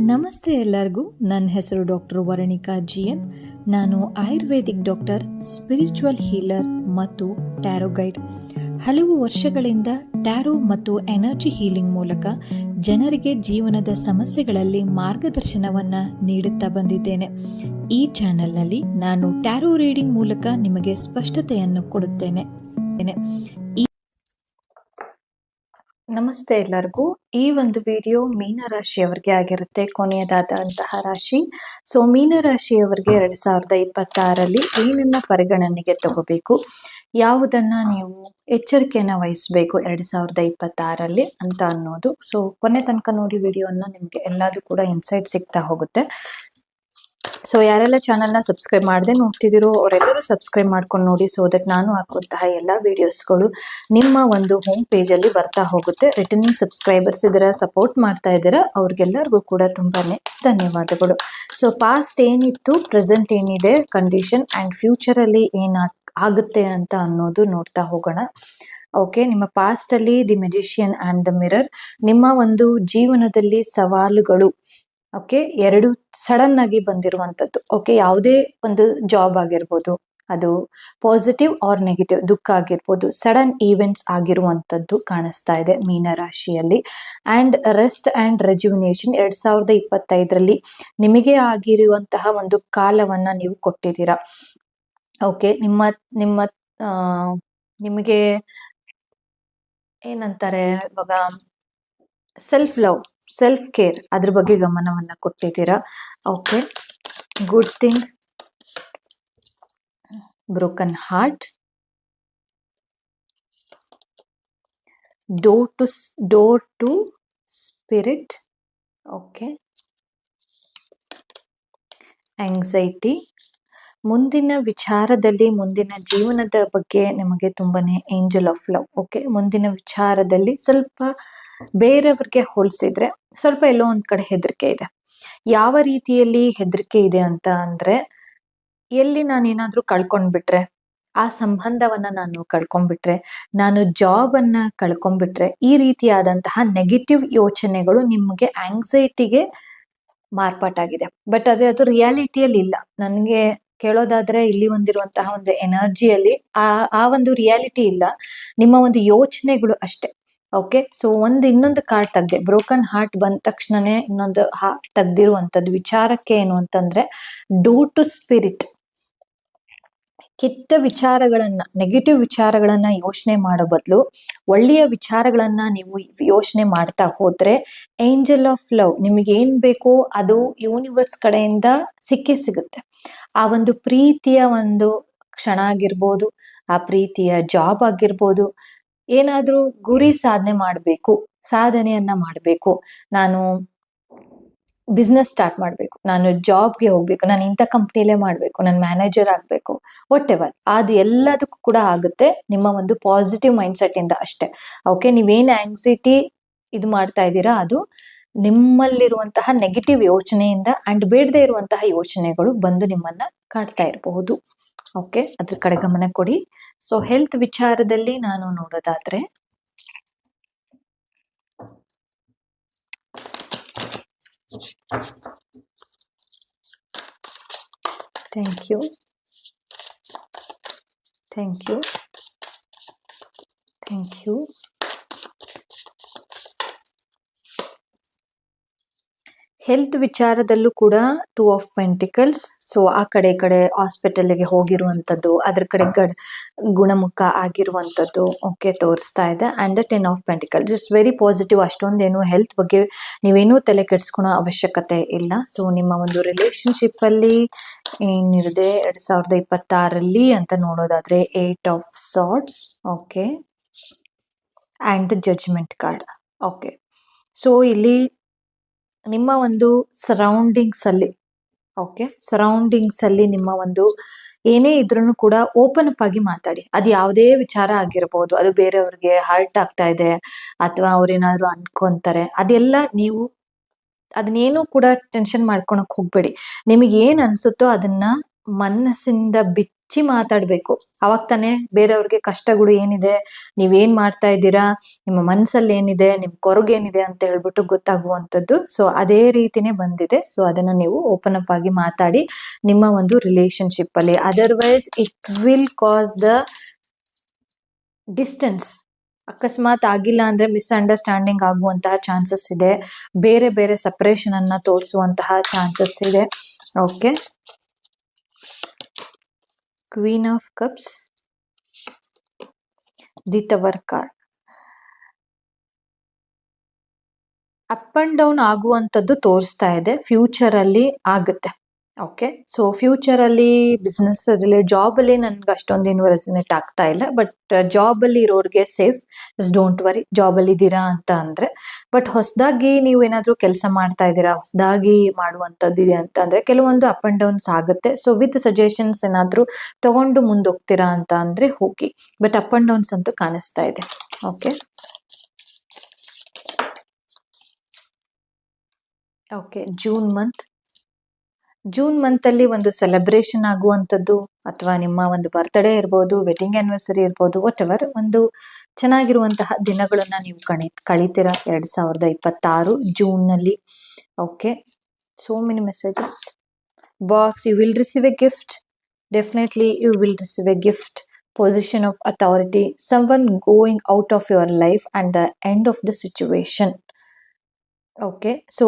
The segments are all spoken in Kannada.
ನಮಸ್ತೆ ಎಲ್ಲರಿಗೂ. ನನ್ನ ಹೆಸರು ಡಾಕ್ಟರ್ ವರಣಿಕಾ ಜಿ ಎನ್ ನಾನು ಆಯುರ್ವೇದಿಕ್ ಡಾಕ್ಟರ್, ಸ್ಪಿರಿಚುವಲ್ ಹೀಲರ್ ಮತ್ತು ಟ್ಯಾರೋ ಗೈಡ್. ಹಲವು ವರ್ಷಗಳಿಂದ ಟ್ಯಾರೋ ಮತ್ತು ಎನರ್ಜಿ ಹೀಲಿಂಗ್ ಮೂಲಕ ಜನರಿಗೆ ಜೀವನದ ಸಮಸ್ಯೆಗಳಲ್ಲಿ ಮಾರ್ಗದರ್ಶನವನ್ನ ನೀಡುತ್ತಾ ಬಂದಿದ್ದೇನೆ. ಈ ಚಾನೆಲ್ನಲ್ಲಿ ನಾನು ಟ್ಯಾರೋ ರೀಡಿಂಗ್ ಮೂಲಕ ನಿಮಗೆ ಸ್ಪಷ್ಟತೆಯನ್ನು ಕೊಡುತ್ತೇನೆ. ನಮಸ್ತೆ ಎಲ್ಲರಿಗೂ. ಈ ಒಂದು ವಿಡಿಯೋ ಮೀನ ರಾಶಿಯವರಿಗೆ ಆಗಿರುತ್ತೆ, ಕೊನೆಯದಾದಂತಹ ರಾಶಿ. ಸೊ ಮೀನ ರಾಶಿಯವರಿಗೆ ಎರಡು ಸಾವಿರದ ಇಪ್ಪತ್ತಾರಲ್ಲಿ ಏನನ್ನ ಪರಿಗಣನೆಗೆ ತಗೋಬೇಕು? ಯಾವುದನ್ನ ನೀವು ಎಚ್ಚರಿಕೆಯನ್ನು ವಹಿಸಬೇಕು ಎರಡು ಸಾವಿರದ ಇಪ್ಪತ್ತಾರಲ್ಲಿ ಅಂತ ಅನ್ನೋದು. ಸೊ, ಕೊನೆ ತನಕ ನೋಡಿ ವಿಡಿಯೋನ, ನಿಮಗೆ ಎಲ್ಲದೂ ಕೂಡ ಇನ್ಸೈಟ್ ಸಿಗ್ತಾ ಹೋಗುತ್ತೆ. ಸೊ ಯಾರೆಲ್ಲ ಚಾನಲ್ನ ಸಬ್ಸ್ಕ್ರೈಬ್ ಮಾಡದೆ ನೋಡ್ತಿದ್ದೀರೋ ಅವರೆಲ್ಲರೂ ಸಬ್ಸ್ಕ್ರೈಬ್ ಮಾಡ್ಕೊಂಡು ನೋಡಿ ಸೊ ದಟ್ ನಾನು ಹಾಕುವಂತಹ ಎಲ್ಲ ವೀಡಿಯೋಸ್ಗಳು ನಿಮ್ಮ ಒಂದು ಹೋಮ್ ಪೇಜಲ್ಲಿ ಬರ್ತಾ ಹೋಗುತ್ತೆ. ರಿಟರ್ನಿಂಗ್ ಸಬ್ಸ್ಕ್ರೈಬರ್ಸ್ ಇದರ ಸಪೋರ್ಟ್ ಮಾಡ್ತಾ ಇದ್ದೀರಾ. ಅವ್ರಿಗೆಲ್ಲರಿಗೂ ಕೂಡ ತುಂಬಾನೇ ಧನ್ಯವಾದಗಳು. ಸೊ ಪಾಸ್ಟ್ ಏನಿತ್ತು ಪ್ರೆಸೆಂಟ್ ಏನಿದೆ ಕಂಡೀಷನ್ ಆ್ಯಂಡ್ ಫ್ಯೂಚರಲ್ಲಿ ಏನಾಗ ಆಗುತ್ತೆ ಅಂತ ಅನ್ನೋದು ನೋಡ್ತಾ ಹೋಗೋಣ. ಓಕೆ ನಿಮ್ಮ ಪಾಸ್ಟ್ ಅಲ್ಲಿ the magician and the mirror ನಿಮ್ಮ ಒಂದು ಜೀವನದಲ್ಲಿ ಸವಾಲುಗಳು. ಓಕೆ, ಎರಡು ಸಡನ್ ಆಗಿ ಬಂದಿರುವಂತದ್ದು ಓಕೆ, ಯಾವುದೇ ಒಂದು ಜಾಬ್ ಆಗಿರ್ಬೋದು, ಅದು ಪಾಸಿಟಿವ್ ಆರ್ ನೆಗೆಟಿವ್, ದುಃಖ ಆಗಿರ್ಬೋದು, ಸಡನ್ ಈವೆಂಟ್ಸ್ ಆಗಿರುವಂತದ್ದು ಕಾಣಿಸ್ತಾ ಇದೆ ಮೀನ ರಾಶಿಯಲ್ಲಿ ಅಂಡ್ ರೆಸ್ಟ್ ಅಂಡ್ ರೆಜ್ಯುವಿನೇಷನ್ ಎರಡು ಸಾವಿರದ ಇಪ್ಪತ್ತೈದರಲ್ಲಿ ನಿಮಗೆ ಆಗಿರುವಂತಹ ಒಂದು ಕಾಲವನ್ನು ನೀವು ಕೊಟ್ಟಿದ್ದೀರಾ. ಓಕೆ, ನಿಮ್ಮ ನಿಮ್ಮ ನಿಮಗೆ ಏನಂತಾರೆ ಇವಾಗ ಸೆಲ್ಫ್ ಲವ್ ಸೆಲ್ಫ್ ಕೇರ್ ಅದ್ರ ಬಗ್ಗೆ ಗಮನವನ್ನ ಕೊಟ್ಟಿದ್ದೀರಾ? Okay good thing broken heart door to door to spirit okay anxiety ಮುಂದಿನ ವಿಚಾರದಲ್ಲಿ ಮುಂದಿನ ಜೀವನದ ಬಗ್ಗೆ ನಿಮಗೆ ತುಂಬಾನೇ ಏಂಜಲ್ ಆಫ್ ಲವ್ ಓಕೆ ಮುಂದಿನ ವಿಚಾರದಲ್ಲಿ ಸ್ವಲ್ಪ ಬೇರೆಯವ್ರಿಗೆ ಹೋಲಿಸಿದ್ರೆ ಸ್ವಲ್ಪ ಎಲ್ಲೋ ಒಂದ್ ಕಡೆ ಹೆದರಿಕೆ ಇದೆ. ಯಾವ ರೀತಿಯಲ್ಲಿ ಹೆದರಿಕೆ ಇದೆ ಅಂತ ಅಂದ್ರೆ, ಎಲ್ಲಿ ನಾನು ಏನಾದ್ರೂ ಕಳ್ಕೊಂಡ್ಬಿಟ್ರೆ, ಆ ಸಂಬಂಧವನ್ನ ನಾನು ಕಳ್ಕೊಂಡ್ಬಿಟ್ರೆ, ನಾನು ಜಾಬ್ ಅನ್ನ ಕಳ್ಕೊಂಡ್ಬಿಟ್ರೆ, ಈ ರೀತಿಯಾದಂತಹ ನೆಗೆಟಿವ್ ಯೋಚನೆಗಳು ನಿಮಗೆ ಆಂಗ್ಸೈಟಿಗೆ ಮಾರ್ಪಾಟಾಗಿದೆ. ಬಟ್ ಅದೇ ಅದು ರಿಯಾಲಿಟಿಯಲ್ಲಿ ಇಲ್ಲ. ನನಗೆ ಕೇಳೋದಾದ್ರೆ ಇಲ್ಲಿ ಒಂದಿರುವಂತಹ ಒಂದು ಎನರ್ಜಿಯಲ್ಲಿ ಆ ಆ ಒಂದು ರಿಯಾಲಿಟಿ ಇಲ್ಲ. ನಿಮ್ಮ ಒಂದು ಯೋಚನೆಗಳು ಅಷ್ಟೇ. ಓಕೆ ಸೊ ಒಂದು ಇನ್ನೊಂದು ಕಾರ್ಡ್ ತೆಗ್ದೆ. ಬ್ರೋಕನ್ ಹಾರ್ಟ್ ಬಂದ ತಕ್ಷಣನೇ ಇನ್ನೊಂದು ಹಾ, ತೆಗ್ದಿರುವಂಥದ್ದು. ವಿಚಾರಕ್ಕೆ ಏನು ಅಂತಂದ್ರೆ ಡೂ ಟು ಸ್ಪಿರಿಟ್ ಕೆಟ್ಟ ವಿಚಾರಗಳನ್ನ ನೆಗೆಟಿವ್ ವಿಚಾರಗಳನ್ನ ಯೋಚನೆ ಮಾಡೋ ಬದಲು, ಒಳ್ಳೆಯ ವಿಚಾರಗಳನ್ನ ನೀವು ಯೋಚನೆ ಮಾಡ್ತಾ ಹೋದ್ರೆ ಏಂಜಲ್ ಆಫ್ ಲವ್ ನಿಮಗೆ ಏನ್ ಬೇಕೋ ಅದು ಯೂನಿವರ್ಸ್ ಕಡೆಯಿಂದ ಸಿಕ್ಕೇ ಸಿಗುತ್ತೆ. ಆ ಒಂದು ಪ್ರೀತಿಯ ಒಂದು ಕ್ಷಣ ಆಗಿರ್ಬೋದು, ಆ ಪ್ರೀತಿಯ ಜಾಬ್ ಆಗಿರ್ಬೋದು ಏನಾದ್ರೂ ಗುರಿ ಸಾಧನೆ ಮಾಡಬೇಕು, ಸಾಧನೆಯನ್ನ ಮಾಡಬೇಕು. ನಾನು ಬಿಸ್ನೆಸ್ ಸ್ಟಾರ್ಟ್ ಮಾಡಬೇಕು. ನಾನು ಜಾಬ್ಗೆ ಹೋಗ್ಬೇಕು. ನಾನು ಇಂಥ ಕಂಪ್ನಿಲೇ ಮಾಡಬೇಕು. ನಾನು ಮ್ಯಾನೇಜರ್ ಆಗಬೇಕು. ವಾಟ್ ಎವರ್ ಅದು ಎಲ್ಲದಕ್ಕೂ ಕೂಡ ಆಗುತ್ತೆ. ನಿಮ್ಮ ಒಂದು ಪಾಸಿಟಿವ್ ಮೈಂಡ್ ಸೆಟ್ ಇಂದ ಅಷ್ಟೇ. ಓಕೆ ನೀವೇನು ಆಂಗ್ಸೈಟಿ ಇದು ಮಾಡ್ತಾ ಇದ್ದೀರಾ? ಅದು ನಿಮ್ಮಲ್ಲಿರುವಂತಹ ನೆಗೆಟಿವ್ ಯೋಚನೆಯಿಂದ ಅಂಡ್ ಬೇಡದೇ ಇರುವಂತಹ ಯೋಚನೆಗಳು ಬಂದು ನಿಮ್ಮನ್ನ ಕಾಡ್ತಾ ಇರಬಹುದು. ಓಕೆ ಅದ್ರ ಕಡೆ ಗಮನ ಕೊಡಿ. ಸೊ ಹೆಲ್ತ್ ವಿಚಾರದಲ್ಲಿ ನಾನು ನೋಡೋದಾದ್ರೆ thank you thank you thank you health ವಿಚಾರದಲ್ಲೂ ಕೂಡ ಟೂ ಆಫ್ ಪೆಂಟಿಕಲ್ಸ್ ಸೊ ಆ ಕಡೆ ಈ ಕಡೆ ಹಾಸ್ಪಿಟಲ್ಗೆ ಹೋಗಿರುವಂಥದ್ದು ಅದ್ರ ಕಡೆ ಗಡ್, ಗುಣಮುಖ ಆಗಿರುವಂಥದ್ದು ಓಕೆ ತೋರಿಸ್ತಾ ಇದೆ. And the ten of pentacle it's very positive ಅಷ್ಟೊಂದೇನು health ಬಗ್ಗೆ ನೀವೇನೂ ತಲೆ ಕೆಡಿಸ್ಕೊಳೋ ಅವಶ್ಯಕತೆ ಇಲ್ಲ. ಸೊ ನಿಮ್ಮ ಒಂದು ರಿಲೇಶನ್ಶಿಪ್ ಅಲ್ಲಿ ಏನಿದೆ, ಎರಡ್ ಸಾವಿರದ ಇಪ್ಪತ್ತಾರಲ್ಲಿ ಅಂತ ನೋಡೋದಾದ್ರೆ eight of swords okay and the judgement card okay so ಇಲ್ಲಿ ನಿಮ್ಮ ಒಂದು ಸರೌಂಡಿಂಗ್ಸ್ ಅಲ್ಲಿ ಓಕೆ ಸರೌಂಡಿಂಗ್ಸ್ ಅಲ್ಲಿ ನಿಮ್ಮ ಒಂದು ಏನೇ ಇದ್ರೂ ಕೂಡ ಓಪನ್ ಅಪ್ ಆಗಿ ಮಾತಾಡಿ. ಅದು ಯಾವುದೇ ವಿಚಾರ ಆಗಿರ್ಬೋದು. ಅದು ಬೇರೆಯವ್ರಿಗೆ ಹರ್ಟ್ ಆಗ್ತಾ ಇದೆ ಅಥವಾ ಅವ್ರೇನಾದ್ರು ಅನ್ಕೊಂತಾರೆ. ಅದೆಲ್ಲ ನೀವು ಅದನ್ನೇನು ಕೂಡ ಟೆನ್ಷನ್ ಮಾಡ್ಕೊಳಕ್ ಹೋಗ್ಬೇಡಿ. ನಿಮಗೆ ಏನ್ ಅನ್ಸುತ್ತೋ ಅದನ್ನ ಮನಸ್ಸಿಂದ ಬಿಟ್ಟು ಹಚ್ಚಿ ಮಾತಾಡ್ಬೇಕು. ಅವಾಗ ತಾನೇ ಬೇರೆಯವ್ರಿಗೆ ಕಷ್ಟಗಳು ಏನಿದೆ ನೀವೇನ್ ಮಾಡ್ತಾ ಇದ್ದೀರಾ, ನಿಮ್ಮ ಮನ್ಸಲ್ಲಿ ಏನಿದೆ, ನಿಮ್ ಕೊರಗೇನಿದೆ ಅಂತ ಹೇಳ್ಬಿಟ್ಟು ಗೊತ್ತಾಗುವಂಥದ್ದು. ಸೊ ಅದೇ ರೀತಿನೇ ಬಂದಿದೆ. ಸೊ ಅದನ್ನ ನೀವು ಓಪನ್ ಅಪ್ ಆಗಿ ಮಾತಾಡಿ ನಿಮ್ಮ ಒಂದು ರಿಲೇಶನ್ಶಿಪ್ ಅಲ್ಲಿ. Otherwise it will cause the distance ಅಕಸ್ಮಾತ್ ಆಗಿಲ್ಲ ಅಂದ್ರೆ ಮಿಸ್ಅಂಡರ್ಸ್ಟ್ಯಾಂಡಿಂಗ್ ಆಗುವಂತಹ ಚಾನ್ಸಸ್ ಇದೆ. ಬೇರೆ ಬೇರೆ ಸಪರೇಷನ್ ಅನ್ನ ತೋರಿಸುವಂತಹ ಚಾನ್ಸಸ್ ಇದೆ. Okay queen of cups the tower card up and down ಆಗುವಂಥದ್ದು ತೋರಿಸ್ತಾ ಇದೆ. ಫ್ಯೂಚರ್ ಅಲ್ಲಿ ಆಗುತ್ತೆ. ಓಕೆ ಸೊ ಫ್ಯೂಚರ್ ಅಲ್ಲಿ ಬಿಸ್ನೆಸ್ ರಿಲೇಟ್ ಜಾಬ್ ಅಲ್ಲಿ ನನ್ಗೆ ಅಷ್ಟೊಂದೇನು ರೆಸಿನೇಟ್ ಆಗ್ತಾ ಇಲ್ಲ. ಬಟ್ ಜಾಬ್ ಅಲ್ಲಿ ಇರೋರಿಗೆ ಸೇಫ್ ಡೋಂಟ್ ವರಿ ಜಾಬ್ ಅಲ್ಲಿ ಇದ್ದೀರಾ ಅಂತ ಅಂದ್ರೆ. ಬಟ್ ಹೊಸದಾಗಿ ನೀವು ಏನಾದ್ರೂ ಕೆಲಸ ಮಾಡ್ತಾ ಇದ್ದೀರಾ? ಹೊಸದಾಗಿ ಮಾಡುವಂಥದ್ದು ಇದೆ ಅಂತ ಅಂದ್ರೆ ಕೆಲವೊಂದು ಅಪ್ ಅಂಡ್ ಡೌನ್ಸ್ ಆಗುತ್ತೆ. ಸೊ ವಿತ್ ಸಜೆಷನ್ಸ್ ಏನಾದ್ರೂ ತಗೊಂಡು ಮುಂದೋಗ್ತೀರಾ ಅಂತ ಅಂದ್ರೆ ಹೋಗಿ. ಬಟ್ ಅಪ್ ಅಂಡ್ ಡೌನ್ಸ್ ಅಂತೂ ಕಾಣಿಸ್ತಾ ಇದೆ. Okay okay June month June month ಅಲ್ಲಿ ಒಂದು ಸೆಲೆಬ್ರೇಷನ್ ಆಗುವಂಥದ್ದು ಅಥವಾ ನಿಮ್ಮ ಒಂದು ಬರ್ತ್ಡೇ ಇರ್ಬೋದು ವೆಡ್ಡಿಂಗ್ ಆನಿವರ್ಸರಿ ಇರ್ಬೋದು ವಾಟ್ ಎವರ್ ಒಂದು ಚೆನ್ನಾಗಿರುವಂತಹ ದಿನಗಳನ್ನ ನೀವು ಕಣಿ, ಕಳಿತೀರ? ಎರಡ್ ಸಾವಿರದ ಇಪ್ಪತ್ತಾರು ಜೂನ್ನಲ್ಲಿ. Okay so many messages box you will receive a gift definitely you will receive a gift position of authority someone going out of your life and the end of the situation okay so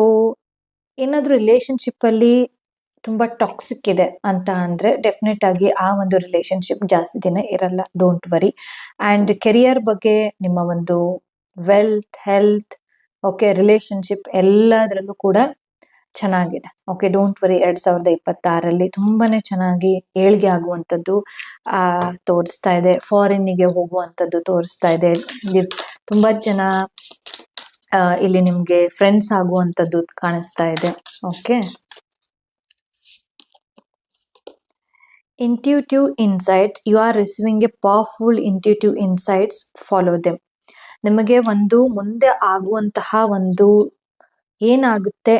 ಏನಾದ್ರೂ ರಿಲೇಶನ್ಶಿಪ್ ಅಲ್ಲಿ ತುಂಬಾ ಟಾಕ್ಸಿಕ್ ಇದೆ ಅಂತ ಅಂದ್ರೆ ಡೆಫಿನೆಟ್ ಆಗಿ ಆ ಒಂದು ರಿಲೇಶನ್ಶಿಪ್ ಜಾಸ್ತಿ ದಿನ ಇರಲ್ಲ ಡೋಂಟ್ ವರಿ ಅಂಡ್ ಕೆರಿಯರ್ ಬಗ್ಗೆ ನಿಮ್ಮ ಒಂದು ವೆಲ್ತ್ ಹೆಲ್ತ್ ಓಕೆ ರಿಲೇಶನ್ಶಿಪ್ ಎಲ್ಲದರಲ್ಲೂ ಕೂಡ ಚೆನ್ನಾಗಿದೆ. ಓಕೆ ಡೋಂಟ್ ವರಿ ಎರಡ್ ಸಾವಿರದ ಇಪ್ಪತ್ತಾರಲ್ಲಿ ತುಂಬಾನೇ ಚೆನ್ನಾಗಿ ಏಳ್ಗೆ ಆಗುವಂಥದ್ದು, ಆ, ತೋರಿಸ್ತಾ ಇದೆ. ಫಾರಿನ್ನಿಗೆ ಹೋಗುವಂಥದ್ದು ತೋರಿಸ್ತಾ ಇದೆ. ತುಂಬಾ ಜನ ಇಲ್ಲಿ ನಿಮ್ಗೆ ಫ್ರೆಂಡ್ಸ್ ಆಗುವಂಥದ್ದು ಕಾಣಿಸ್ತಾ ಇದೆ. Okay intuitive insights you are receiving a powerful intuitive insights follow them ನಿಮಗೆ ಒಂದು ಮುಂದೆ ಆಗುವಂತಹ ಒಂದು ಏನಾಗುತ್ತೆ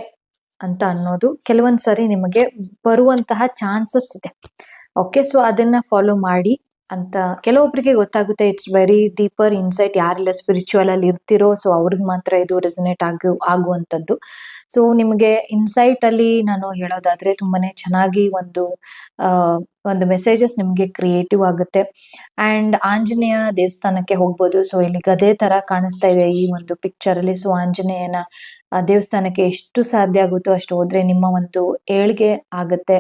ಅಂತ ಅನ್ನೋದು ಕೆಲವೊಂದ್ ಸರಿ ನಿಮಗೆ ಬರುವಂತಹ ಚಾನ್ಸಸ್ ಇದೆ. ಓಕೆ ಸೊ ಅದನ್ನ ಫಾಲೋ ಮಾಡಿ ಅಂತ ಕೆಲವೊಬ್ಬರಿಗೆ ಗೊತ್ತಾಗುತ್ತೆ ಇಟ್ಸ್ ವೆರಿ ಡೀಪರ್ ಇನ್ಸೈಟ್ ಯಾರೆಲ್ಲ ಸ್ಪಿರಿಚುವಲ್ ಅಲ್ಲಿ ಇರ್ತಿರೋ ಸೊ ಅವ್ರಿಗೆ ಮಾತ್ರ ಇದು ರೆಸನೇಟ್ ಆಗು, ಆಗುವಂಥದ್ದು. ಸೊ ನಿಮಗೆ ಇನ್ಸೈಟ್ ಅಲ್ಲಿ ನಾನು ಹೇಳೋದಾದ್ರೆ ತುಂಬಾನೇ ಚೆನ್ನಾಗಿ ಒಂದು ಒಂದು ಮೆಸೇಜಸ್ ನಿಮ್ಗೆ ಕ್ರಿಯೇಟಿವ್ ಆಗುತ್ತೆ. ಅಂಡ್ ಆಂಜನೇಯ ದೇವಸ್ಥಾನಕ್ಕೆ ಹೋಗ್ಬೋದು. ಸೊ ಇಲ್ಲಿ ಗದೆ ತರ ಕಾಣಿಸ್ತಾ ಇದೆ ಈ ಒಂದು ಪಿಕ್ಚರ್ ಅಲ್ಲಿ. ಸೊ ಆಂಜನೇಯನ ದೇವಸ್ಥಾನಕ್ಕೆ ಎಷ್ಟು ಸಾಧ್ಯ ಆಗುತ್ತೋ ಅಷ್ಟು ಹೋದ್ರೆ ನಿಮ್ಮ ಒಂದು ಏಳ್ಗೆ ಆಗುತ್ತೆ.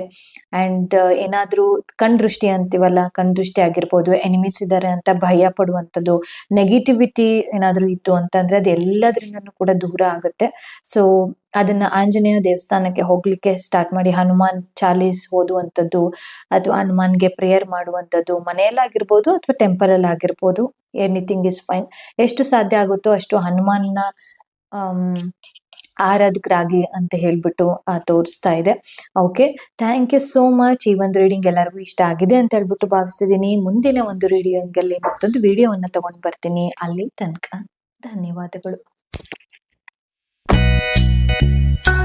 ಅಂಡ್ ಏನಾದ್ರೂ ಕಣ್ದೃಷ್ಟಿ ಅಂತೀವಲ್ಲ, ಕಣ್ ದೃಷ್ಟಿ ಆಗಿರ್ಬೋದು ಎನಿಮಿಸ್ ಇದ್ದಾರೆ ಅಂತ ಭಯ ಪಡುವಂಥದ್ದು ನೆಗೆಟಿವಿಟಿ ಏನಾದ್ರೂ ಇತ್ತು ಅಂತಂದ್ರೆ ಅದು ಎಲ್ಲದ್ರಿಂದನೂ ಕೂಡ ದೂರ ಆಗುತ್ತೆ. ಸೊ ಅದನ್ನ ಆಂಜನೇಯ ದೇವಸ್ಥಾನಕ್ಕೆ ಹೋಗ್ಲಿಕ್ಕೆ ಸ್ಟಾರ್ಟ್ ಮಾಡಿ ಹನುಮಾನ್ ಚಾಲೀಸ್ ಓದುವಂಥದ್ದು ಅಥವಾ ಹನುಮಾನ್ಗೆ ಪ್ರೇಯರ್ ಮಾಡುವಂಥದ್ದು ಮನೆಯಲ್ಲಾಗಿರ್ಬೋದು ಅಥವಾ ಟೆಂಪಲ್ ಅಲ್ಲಿ ಆಗಿರ್ಬೋದು ಎನಿಥಿಂಗ್ ಇಸ್ ಫೈನ್ ಎಷ್ಟು ಸಾಧ್ಯ ಆಗುತ್ತೋ ಅಷ್ಟು ಹನುಮಾನ್ನ ಆರಾಧಕರಾಗಿ ಅಂತ ಹೇಳ್ಬಿಟ್ಟು ತೋರಿಸ್ತಾ ಇದೆ. Okay thank you so much ಈ ಒಂದು ರೀಡಿಂಗ್ ಎಲ್ಲರಿಗೂ ಇಷ್ಟ ಆಗಿದೆ ಅಂತ ಹೇಳ್ಬಿಟ್ಟು ಭಾವಿಸಿದೀನಿ ಮುಂದಿನ ಒಂದು ರೀಡಿಯೋಂಗಲ್ಲಿ ಮತ್ತೊಂದು ವಿಡಿಯೋವನ್ನು ತಗೊಂಡು ಬರ್ತೀನಿ. ಅಲ್ಲಿ ತನಕ ಧನ್ಯವಾದಗಳು. Thank.